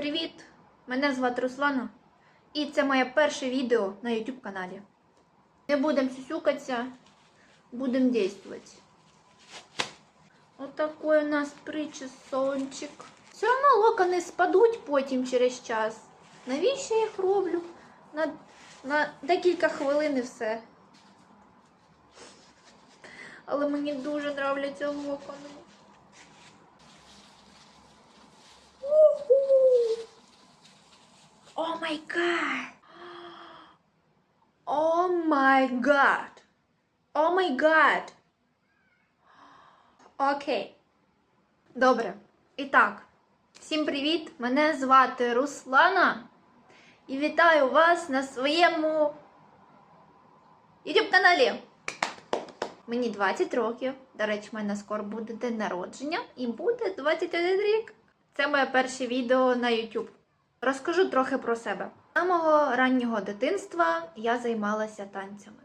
привіт! Мене звати Руслана, і це моє перше відео на YouTube каналі. Не будемо сюсюкатися, будемо дійствувати. Отакий у нас причесончик. Все одно локони спадуть потім через час. Навіщо я їх роблю? На, на декілька хвилин і все. Але мені дуже нравляться локони. Май гад! О май гад! О май гад! Окей. Добре. І так, всім привіт! Мене звати Руслана. І вітаю вас на своєму YouTube каналі. Мені 20 років. До речі, в мене скоро буде день народження і буде 21 рік. Це моє перше відео на YouTube. Розкажу трохи про себе. З самого раннього дитинства я займалася танцями.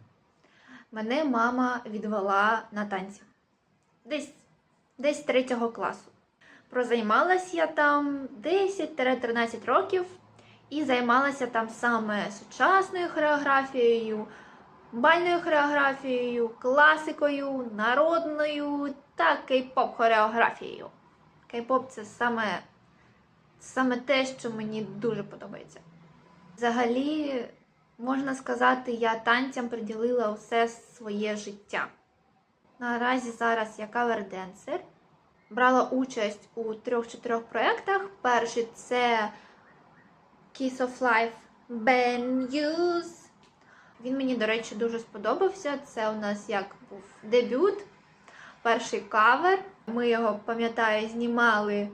Мене мама відвела на танці. Десь, десь третього класу. Прозаймалася я там 10-13 років і займалася там саме сучасною хореографією, бальною хореографією, класикою, народною та кей-поп хореографією. Кей-поп це саме, саме те, що мені дуже подобається. Взагалі, можна сказати, я танцям приділила усе своє життя. Наразі зараз я каверденсер. Брала участь у трьох-чотирьох проєктах. Перший це Kiss of Life Ben News. Він мені, до речі, дуже сподобався. Це у нас як був дебют, перший кавер. Ми його, пам'ятаю, знімали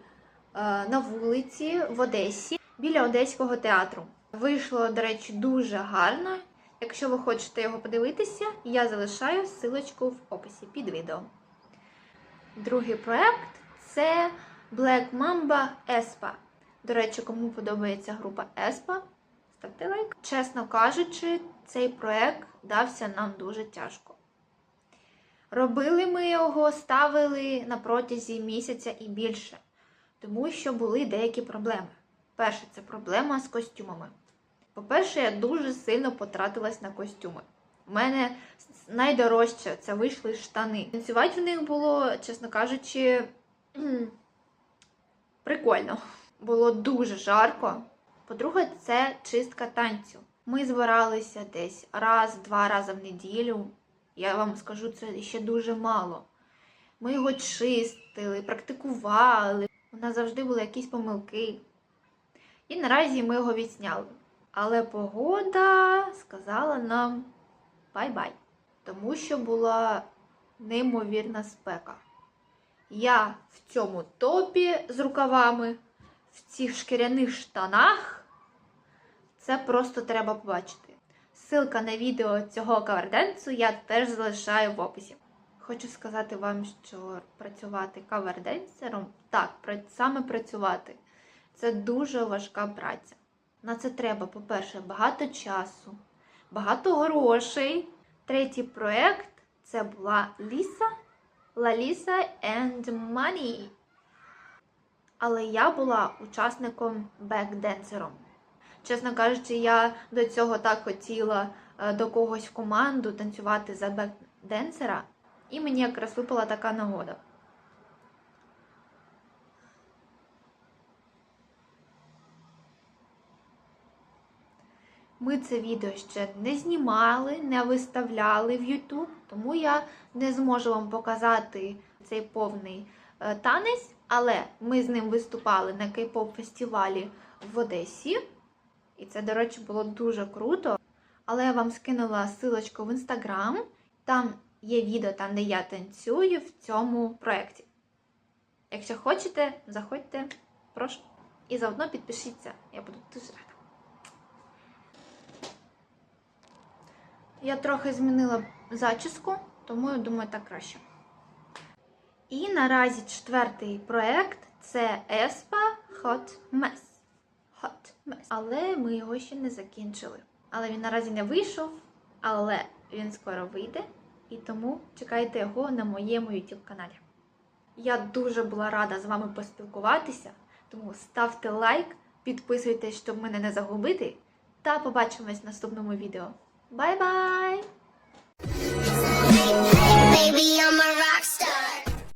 на вулиці в Одесі біля Одеського театру. Вийшло, до речі, дуже гарно. Якщо ви хочете його подивитися, я залишаю ссылочку в описі під відео. Другий проект це Black Mamba Espa. До речі, кому подобається група Espa, ставте лайк. Чесно кажучи, цей проект дався нам дуже тяжко. Робили ми його, ставили на протязі місяця і більше, тому що були деякі проблеми. Перше, це проблема з костюмами. По-перше, я дуже сильно потратилась на костюми. У мене найдорожче це вийшли штани. Танцювати в них було, чесно кажучи, прикольно. Було дуже жарко. По-друге, це чистка танцю. Ми збиралися десь раз-два рази в неділю. Я вам скажу, це ще дуже мало. Ми його чистили, практикували. У нас завжди були якісь помилки. І наразі ми його відсняли. Але погода сказала нам бай-бай. Тому що була неймовірна спека. Я в цьому топі з рукавами, в цих шкіряних штанах. Це просто треба побачити. Ссылка на відео цього каверденсу я теж залишаю в описі. Хочу сказати вам, що працювати каверденсером, так, саме працювати, це дуже важка праця. На це треба, по-перше, багато часу, багато грошей. Третій проєкт це була Ліса, Лаліса and Money. Але я була учасником бекденсером. Чесно кажучи, я до цього так хотіла е, до когось в команду танцювати за бекденсера, і мені якраз випала така нагода. Ми це відео ще не знімали, не виставляли в YouTube, тому я не зможу вам показати цей повний е, танець, але ми з ним виступали на кей-поп фестивалі в Одесі. І це, до речі, було дуже круто. Але я вам скинула ссылочку в інстаграм. Там є відео, там, де я танцюю в цьому проєкті. Якщо хочете, заходьте, прошу. І заодно підпишіться. Я буду дуже рада. Я трохи змінила зачіску, тому я думаю, так краще. І наразі четвертий проєкт це Espa Hot Mess. Hot Mess. Але ми його ще не закінчили. Але він наразі не вийшов, але він скоро вийде. І тому чекайте його на моєму YouTube каналі. Я дуже була рада з вами поспілкуватися, тому ставте лайк, Підписуйтесь, щоб мене не загубити. Та побачимось в наступному відео. Бай-бай!